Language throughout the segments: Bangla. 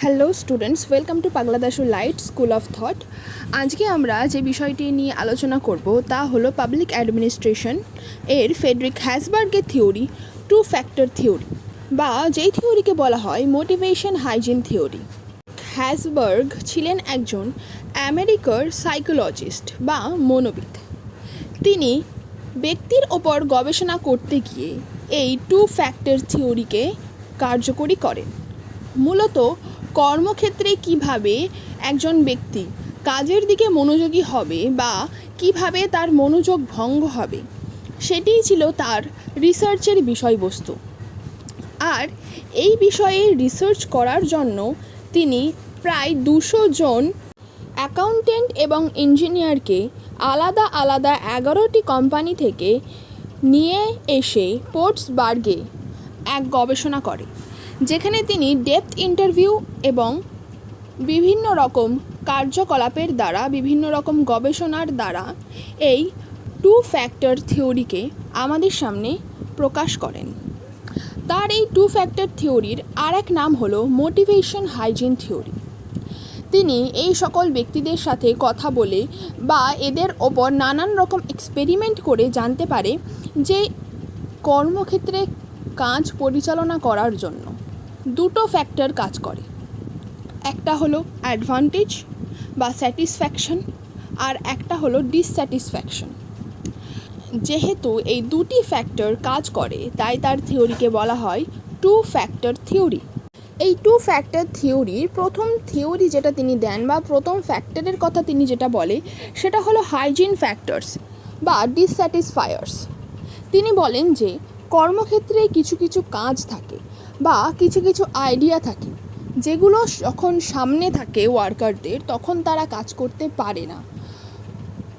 Hello students welcome to Pagladasu light school of thought আজকে আমরা যে বিষয়টি নিয়ে আলোচনা করব তা হলো পাবলিক অ্যাডমিনিস্ট্রেশন এর ফেডরিক হ্যাসবার্গের থিওরি টু ফ্যাক্টর থিওরি বা যেই থিওরিকে বলা হয় মোটিভেশন হাইজিন থিওরি হ্যাসবার্গ ছিলেন একজন আমেরিকার সাইকোলজিস্ট বা মনোবিদ। তিনি ব্যক্তির ওপর গবেষণা করতে গিয়ে এই টু ফ্যাক্টর থিওরিকে কার্যকরী করেন। মূলত কর্মক্ষেত্রে কীভাবে একজন ব্যক্তি কাজের দিকে মনোযোগী হবে বা কীভাবে তার মনোযোগ ভঙ্গ হবে সেটিই ছিল তার রিসার্চের বিষয়বস্তু। আর এই বিষয়ে রিসার্চ করার জন্য তিনি প্রায় দুশো জন অ্যাকাউন্টেন্ট এবং ইঞ্জিনিয়ারকে আলাদা আলাদা এগারোটি কোম্পানি থেকে নিয়ে এসে পোর্টসবার্গে এক গবেষণা করে। যেখানে তিনি ডেপথ ইন্টারভিউ এবং বিভিন্ন রকম কার্যকলাপের দ্বারা, বিভিন্ন রকম গবেষণার দ্বারা এই টু ফ্যাক্টর থিওরিকে আমাদের সামনে প্রকাশ করেন। তার এই টু ফ্যাক্টর থিওরির আর এক নাম হলো মোটিভেশন হাইজিন থিওরি। তিনি এই সকল ব্যক্তিদের সাথে কথা বলে বা এদের ওপর নানান রকম এক্সপেরিমেন্ট করে জানতে পারে যে কর্মক্ষেত্রে কাজ পরিচালনা করার জন্য। দুটো ফ্যাক্টর কাজ করে। একটা হলো অ্যাডভান্টেজ বা স্যাটিসফ্যাকশন আর একটা হলো ডিসস্যাটিসফ্যাকশন যেহেতু এই দুটি ফ্যাক্টর কাজ করে, তাই তার থিওরিকে বলা হয় টু ফ্যাক্টর থিওরি এই টু ফ্যাক্টর থিওরির প্রথম থিওরি যেটা তিনি দেন বা প্রথম ফ্যাক্টরের কথা তিনি যেটা বলে, সেটা হলো হাইজিন ফ্যাক্টরস বা ডিসস্যাটিসফায়ার্স তিনি বলেন যে, কর্মক্ষেত্রে কিছু কিছু কাজ থাকে বা কিছু কিছু আইডিয়া থাকে, যেগুলো যখন সামনে থাকে ওয়ার্কারদের তখন তারা কাজ করতে পারে না।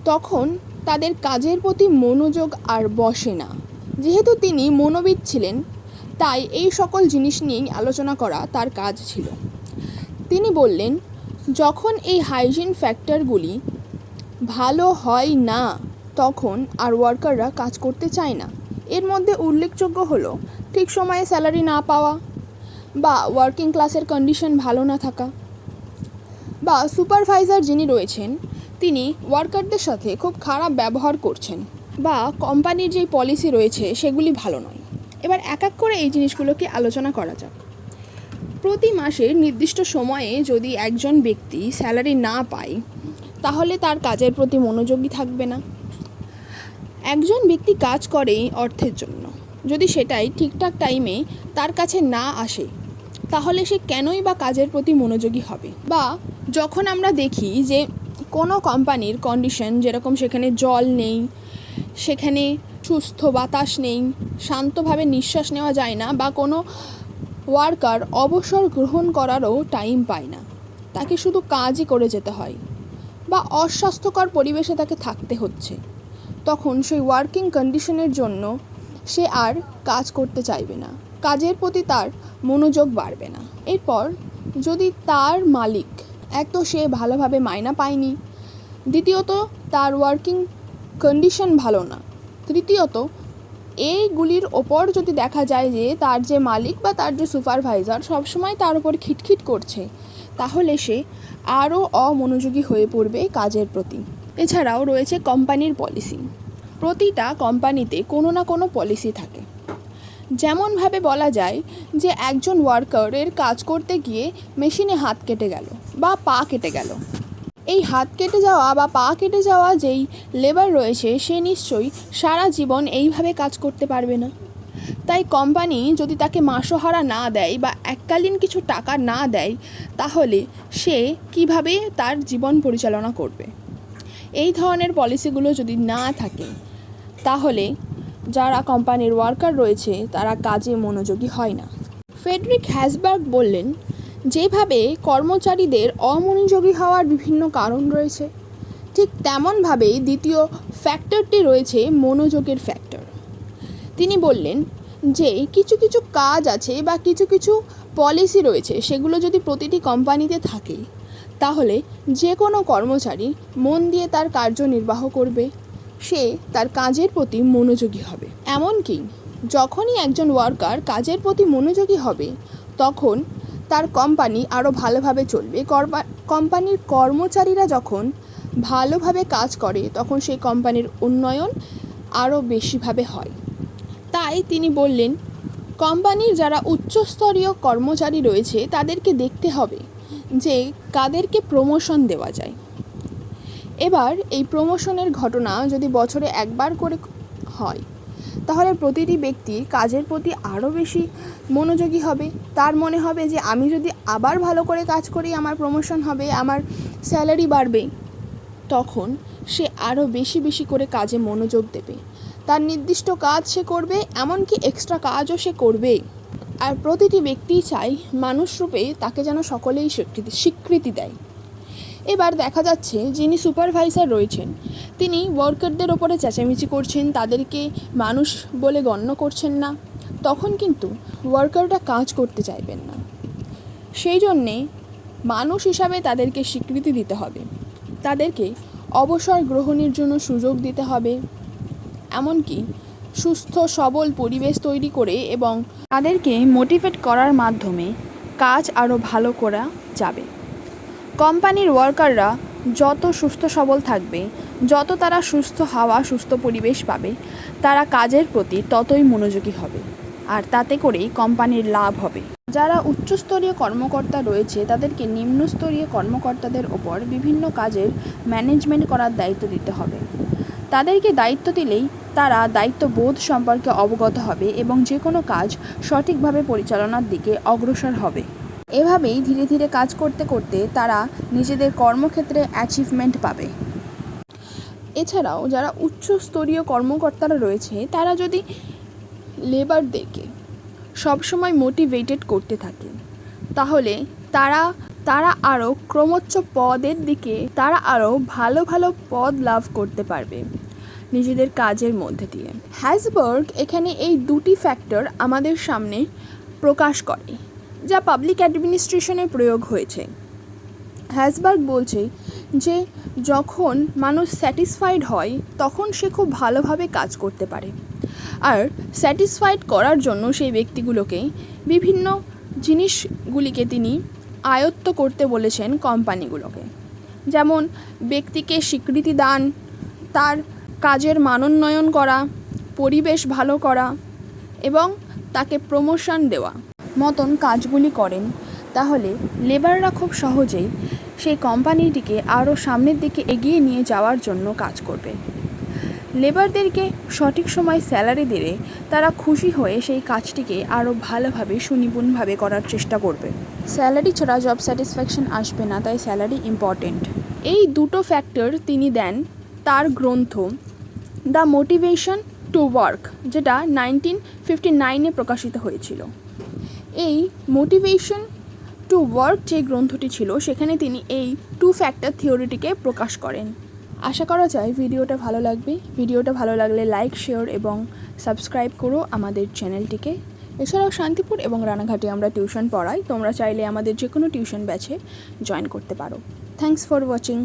তখন তাদের কাজের প্রতি মনোযোগ আর বসে না। যেহেতু তিনি মনোবিদ ছিলেন, তাই এই সকল জিনিস নিয়েই আলোচনা করা তার কাজ ছিল। তিনি বললেন, যখন এই হাইজিন ফ্যাক্টরগুলি ভালো হয় না, তখন আর ওয়ার্কাররা কাজ করতে চায় না। এর মধ্যে উল্লেখযোগ্য হলো ঠিক সময়ে স্যালারি না পাওয়া বা ওয়ার্কিং ক্লাসের কন্ডিশন ভালো না থাকা বা সুপারভাইজার যিনি রয়েছেন, তিনি ওয়ার্কারদের সাথে খুব খারাপ ব্যবহার করছেন বা কোম্পানির যে পলিসি রয়েছে, সেগুলি ভালো নয়। এবার এক এক করে এই জিনিসগুলোকে আলোচনা করা যাক। প্রতি মাসের নির্দিষ্ট সময়ে যদি একজন ব্যক্তি স্যালারি না পায়, তাহলে তার কাজের প্রতি মনোযোগী থাকবে না। একজন ব্যক্তি কাজ করে অর্থের জন্য। যদি সেটাই ঠিকঠাক টাইমে তার কাছে না আসে, তাহলে সে কেনই বা কাজের প্রতি মনোযোগী হবে? বা যখন আমরা দেখি যে কোনো কোম্পানির কন্ডিশন যেরকম সেখানে জল নেই, সেখানে সুস্থ বাতাস নেই, শান্তভাবে নিঃশ্বাস নেওয়া যায় না বা কোনো ওয়ার্কার অবসর গ্রহণ করারও টাইম পায় না, তাকে শুধু কাজই করে যেতে হয় বা অস্বাস্থ্যকর পরিবেশে তাকে থাকতে হচ্ছে, তখন সেই ওয়ার্কিং কন্ডিশনের জন্য সে আর কাজ করতে চাইবে না। কাজের প্রতি তার মনোযোগ বাড়বে না। এরপর যদি তার মালিক, এক তো সে ভালোভাবে মায়না পায়নি, দ্বিতীয়ত তার ওয়ার্কিং কন্ডিশন ভালো না, তৃতীয়ত এইগুলির ওপর যদি দেখা যায় যে তার যে মালিক বা তার যে সুপারভাইজার সবসময় তার উপর খিটখিট করছে, তাহলে সে আরও অমনোযোগী হয়ে পড়বে কাজের প্রতি। এছাড়াও রয়েছে কোম্পানির পলিসি প্রতিটা কোম্পানিতে কোনো না কোনো পলিসি থাকে। যেমনভাবে বলা যায় যে একজন ওয়ার্কারের কাজ করতে গিয়ে মেশিনে হাত কেটে গেল বা পা কেটে গেল। এই হাত কেটে যাওয়া বা পা কেটে যাওয়া যেই লেবার রয়েছে, সে নিশ্চয়ই সারা জীবন এইভাবে কাজ করতে পারবে না। তাই কোম্পানি যদি তাকে মাসোহারা না দেয় বা এককালীন কিছু টাকা না দেয়, তাহলে সে কীভাবে তার জীবন পরিচালনা করবে? এই ধরনের পলিসিগুলো যদি না থাকে, তাহলে যারা কোম্পানির ওয়ার্কার রয়েছে, তারা কাজে মনোযোগী হয় না। ফেডরিক হ্যাসবার্গ বললেন, যেভাবে কর্মচারীদের অমনোযোগী হওয়ার বিভিন্ন কারণ রয়েছে, ঠিক তেমনভাবেই দ্বিতীয় ফ্যাক্টরটি রয়েছে মনোযোগের ফ্যাক্টর। তিনি বললেন যে, কিছু কিছু কাজ আছে বা কিছু কিছু পলিসি রয়েছে, সেগুলো যদি প্রতিটি কোম্পানিতে থাকে তাহলে যে কোনো কর্মচারী মন দিয়ে তার কার্যনির্বাহ করবে। সে তার কাজের প্রতি মনোযোগী হবে। এমনকি যখনই একজন ওয়ার্কার কাজের প্রতি মনোযোগী হবে, তখন তার কোম্পানি আরও ভালোভাবে চলবে। কোম্পানির কর্মচারীরা যখন ভালোভাবে কাজ করে, তখন সেই কোম্পানির উন্নয়ন আরও বেশিভাবে হয়। তাই তিনি বললেন, কোম্পানির যারা উচ্চস্তরীয় কর্মচারী রয়েছে, তাদেরকে দেখতে হবে। যে কাদেরকে প্রমোশন দেওয়া যায়। এবার এই প্রমোশনের ঘটনা যদি বছরে একবার করে হয়, তাহলে প্রতিটি ব্যক্তি কাজের প্রতি আরও বেশি মনোযোগী হবে। তার মনে হবে যে আমি যদি আবার ভালো করে কাজ করি, আমার প্রমোশন হবে, আমার স্যালারি বাড়বে, তখন সে আরও বেশি বেশি করে কাজে মনোযোগ দেবে। তার নির্দিষ্ট কাজ সে করবে, এমনকি এক্সট্রা কাজও সে করবে আর প্রতিটি ব্যক্তিই চাই মানুষরূপে তাকে যেন সকলেই স্বীকৃতি স্বীকৃতি দেয়। এবার দেখা যাচ্ছে যিনি সুপারভাইজার রয়েছেন, তিনি ওয়ার্কারদের ওপরে চেঁচামেচি করছেন, তাদেরকে মানুষ বলে গণ্য করছেন না। তখন কিন্তু ওয়ার্কাররা কাজ করতে চাইবেন না। সেই জন্যে মানুষ হিসাবে তাদেরকে স্বীকৃতি দিতে হবে। তাদেরকে অবসর গ্রহণের জন্য সুযোগ দিতে হবে। এমনকি সুস্থ, সবল পরিবেশ তৈরি করে এবং তাদেরকে মোটিভেট করার মাধ্যমে কাজ আরও ভালো করা যাবে। কোম্পানির ওয়ার্কাররা যত সুস্থ, সবল থাকবে, যত তারা সুস্থ হাওয়া, সুস্থ পরিবেশ পাবে, তারা কাজের প্রতি ততই মনোযোগী হবে। আর তাতে করেই কোম্পানির লাভ হবে। যারা উচ্চস্তরীয় কর্মকর্তা রয়েছে, তাদেরকে নিম্নস্তরীয় কর্মকর্তাদের ওপর বিভিন্ন কাজের ম্যানেজমেন্ট করার দায়িত্ব দিতে হবে। তাদেরকে দায়িত্ব দিলেই তারা দায়িত্ববোধ সম্পর্কে অবগত হবে এবং যে কোনো কাজ সঠিকভাবে পরিচালনার দিকে অগ্রসর হবে। এভাবেই ধীরে ধীরে কাজ করতে করতে তারা নিজেদের কর্মক্ষেত্রে অ্যাচিভমেন্ট পাবে। এছাড়াও যারা উচ্চস্তরীয় কর্মকর্তারা রয়েছে, তারা যদি লেবারদেরকে সবসময় মোটিভেটেড করতে থাকে, তাহলে তারা তারা আরও ক্রমোচ্চ পদের দিকে, তারা আরও ভালো ভালো পদ লাভ করতে পারবে নিজেদের কাজের মধ্যে দিয়ে। হ্যাসবার্গ এখানে এই দুটি ফ্যাক্টর আমাদের সামনে প্রকাশ করে, যা পাবলিক অ্যাডমিনিস্ট্রেশনে প্রয়োগ হয়েছে। হ্যাসবার্গ বলছে যে, যখন মানুষ স্যাটিসফাইড হয়, তখন সে খুব ভালোভাবে কাজ করতে পারে। আর স্যাটিসফাইড করার জন্য সেই ব্যক্তিগুলোকে বিভিন্ন জিনিসগুলিকে তিনি আয়ত্ত করতে বলেছেন কোম্পানিগুলোকে। যেমন ব্যক্তিকে স্বীকৃতি দান, তার কাজের মানোন্নয়ন করা, পরিবেশ ভালো করা এবং তাকে প্রমোশন দেওয়া মতন কাজগুলি করেন, তাহলে লেবাররা খুব সহজেই সেই কোম্পানিটিকে আরও সামনের দিকে এগিয়ে নিয়ে যাওয়ার জন্য কাজ করবে। লেবারদেরকে সঠিক সময় স্যালারি দিলে তারা খুশি হয়ে সেই কাজটিকে আরও ভালোভাবে সুনিপুণভাবে করার চেষ্টা করবে। স্যালারি ছাড়া জব স্যাটিসফ্যাকশন আসবে না তাই স্যালারি ইম্পর্টেন্ট। এই দুটো ফ্যাক্টর তিনি দেন তার গ্রন্থ দ্য মোটিভেশন টু ওয়ার্ক যেটা নাইনটিন ফিফটি নাইনে প্রকাশিত হয়েছিল। এই মোটিভেশন টু ওয়ার্ক যে গ্রন্থটি ছিল সেখানে তিনি এই টু ফ্যাক্টর থিওরিটিকে প্রকাশ করেন। আশা করা যায় ভিডিওটা ভালো লাগবে। ভিডিওটা ভালো লাগলে লাইক শেয়ার এবং সাবস্ক্রাইব করো আমাদের চ্যানেলটিকে এছাড়াও শান্তিপুর এবং রানাঘাটে আমরা টিউশন পড়াই। তোমরা চাইলে আমাদের যে কোনো টিউশন ব্যাচে জয়েন করতে পারো। Thanks for watching